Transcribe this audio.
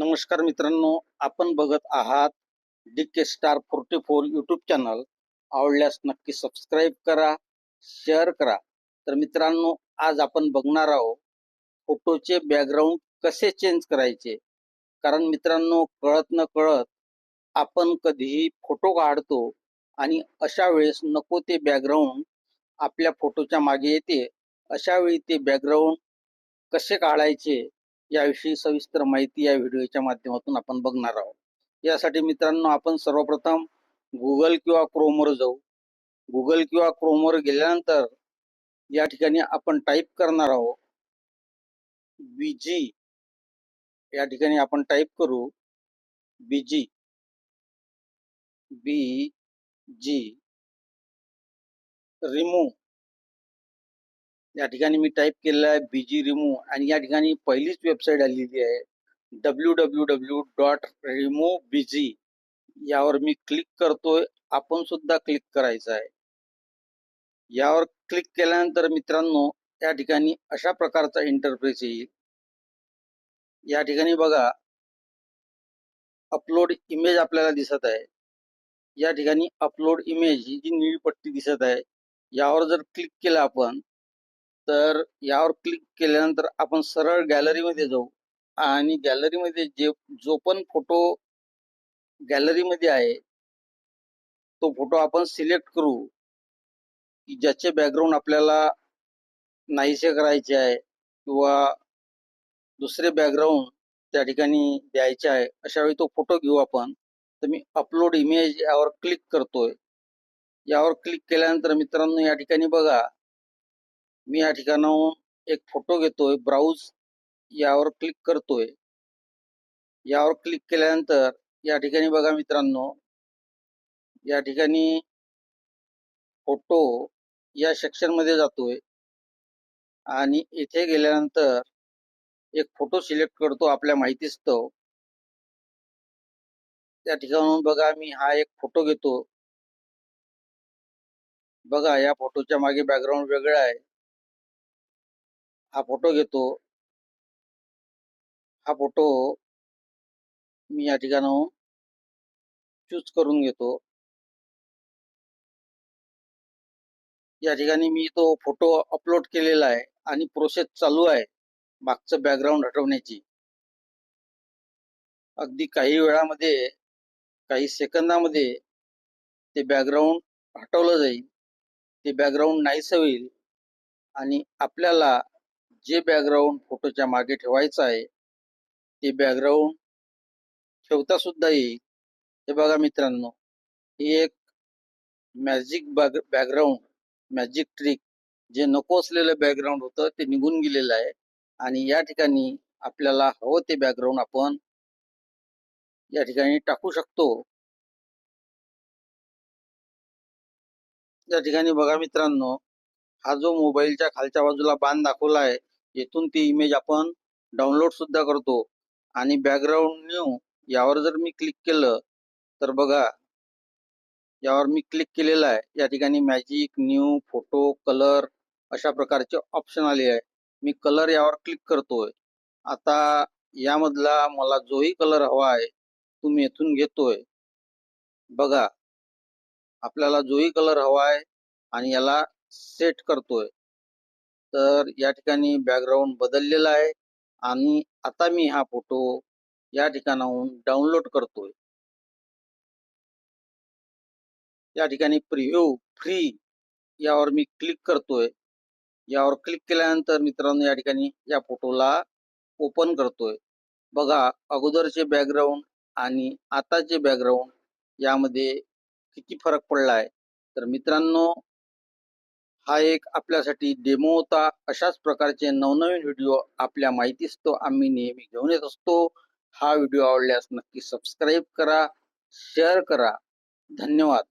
नमस्कार मित्रांनो आपण बघत आहात D K star forty four YouTube channel आवडल्यास नक्की सबस्क्राईब करा शेअर करा. तर मित्रांनो आज आपण बघणार आहोत फोटोचे बॅकग्राऊंड कसे चेंज करायचे? कारण मित्रांनो कळत न कळत आपण कधीही फोटो काढतो आणि अशा वेळेस नको ते बॅकग्राऊंड आपल्या फोटोच्या मागे येते. अशा वेळी ते बॅकग्राऊंड कसे काढायचे? याविषयी सविस्तर माहिती या व्हिडिओच्या माध्यमातून आपण बघणार आहोत. यासाठी मित्रांनो आपण सर्वप्रथम गुगल किंवा क्रोमवर जाऊ. गुगल किंवा क्रोमवर गेल्यानंतर या ठिकाणी आपण टाईप करणार आहोत. बीजी या ठिकाणी आपण टाईप करू. बीजी बी जी रिमूव्ह या ठिकाणी मी टाईप केलेलं आहे बीजी रिमूव्ह आणि या ठिकाणी पहिलीच वेबसाईट आलेली आहे W W W dot remove BG यावर मी क्लिक करतोय आपण सुद्धा क्लिक करायचं आहे. यावर क्लिक केल्यानंतर मित्रांनो या ठिकाणी अशा प्रकारचा इंटरफेस येईल. या ठिकाणी बघा अपलोड इमेज आपल्याला दिसत आहे. या ठिकाणी अपलोड इमेज ही जी निळी पट्टी दिसत आहे यावर जर क्लिक केलं आपण तर यावर क्लिक केल्यानंतर आपण सरळ गॅलरीमध्ये जाऊ. आणि गॅलरीमध्ये जे जो पण फोटो गॅलरीमध्ये आहे तो फोटो आपण सिलेक्ट करू. की ज्याचे बॅकग्राऊंड आपल्याला नाहीसे करायचे आहे किंवा दुसरे बॅकग्राऊंड त्या ठिकाणी द्यायचे आहे अशा वेळी तो फोटो घेऊ आपण. तर मी अपलोड इमेज यावर क्लिक करतोय. यावर क्लिक केल्यानंतर मित्रांनो या ठिकाणी बघा मी या ठिकाणाहून एक फोटो घेतोय ब्राउज यावर क्लिक करतोय. यावर क्लिक केल्यानंतर या ठिकाणी बघा मित्रांनो या ठिकाणी फोटो या सेक्शनमध्ये जातोय. आणि इथे गेल्यानंतर एक फोटो सिलेक्ट करतो आपल्या माहितीस्तव. त्या ठिकाणाहून बघा मी हा एक फोटो घेतो. बघा या फोटोच्या मागे बॅकग्राऊंड वेगळं आहे. हा फोटो घेतो. हा फोटो मी या ठिकाणाहून चूज करून घेतो. या ठिकाणी मी तो फोटो अपलोड केलेला आहे आणि प्रोसेस चालू आहे मागचं बॅकग्राऊंड हटवण्याची. अगदी काही वेळामध्ये काही सेकंदामध्ये ते बॅकग्राऊंड हटवलं जाईल. ते बॅकग्राऊंड नाहीस होईल आणि आपल्याला जे बॅकग्राऊंड फोटोच्या मागे ठेवायचं आहे ते बॅकग्राऊंड ठेवता सुद्धा येईल हे बघा मित्रांनो ही एक magic bag background magic trick जे नको असलेलं बॅकग्राऊंड होतं ते निघून गेलेलं आहे. आणि या ठिकाणी आपल्याला हवं ते बॅकग्राऊंड आपण या ठिकाणी टाकू शकतो. या ठिकाणी बघा मित्रांनो हा जो मोबाईलच्या खालच्या बाजूला बाण दाखवला आहे येथून ती इमेज आपण डाउनलोड सुद्धा करतो. आणि बॅकग्राऊंड न्यू यावर जर मी क्लिक केलं तर बघा यावर मी क्लिक केलेलं आहे. या ठिकाणी मॅजिक न्यू फोटो कलर अशा प्रकारचे ऑप्शन आले आहे. मी कलर यावर क्लिक करतोय. आता यामधला मला जोही कलर हवा आहे तो मी येथून घेतोय. बघा आपल्याला जोही कलर हवा आहे आणि याला सेट करतोय. तर या ठिकाणी बॅकग्राऊंड बदललेला आहे. आणि आता मी हा फोटो या ठिकाणाहून डाउनलोड करतोय. या ठिकाणी प्रिव्ह्यू फ्री यावर मी क्लिक करतोय. यावर क्लिक केल्यानंतर मित्रांनो या ठिकाणी या फोटोला ओपन करतोय. बघा अगोदरचे बॅकग्राऊंड आणि आताचे बॅकग्राऊंड यामध्ये किती फरक पडला आहे तर मित्रांनो हा एक आपल्यासाठी डेमो होता. अशाच प्रकारचे नवनवीन व्हिडिओ आपल्या माहितीच तो आम्ही नेहमी घेऊन येत असतो. हा व्हिडिओ आवडल्यास नक्की सबस्क्राईब करा शेअर करा. धन्यवाद.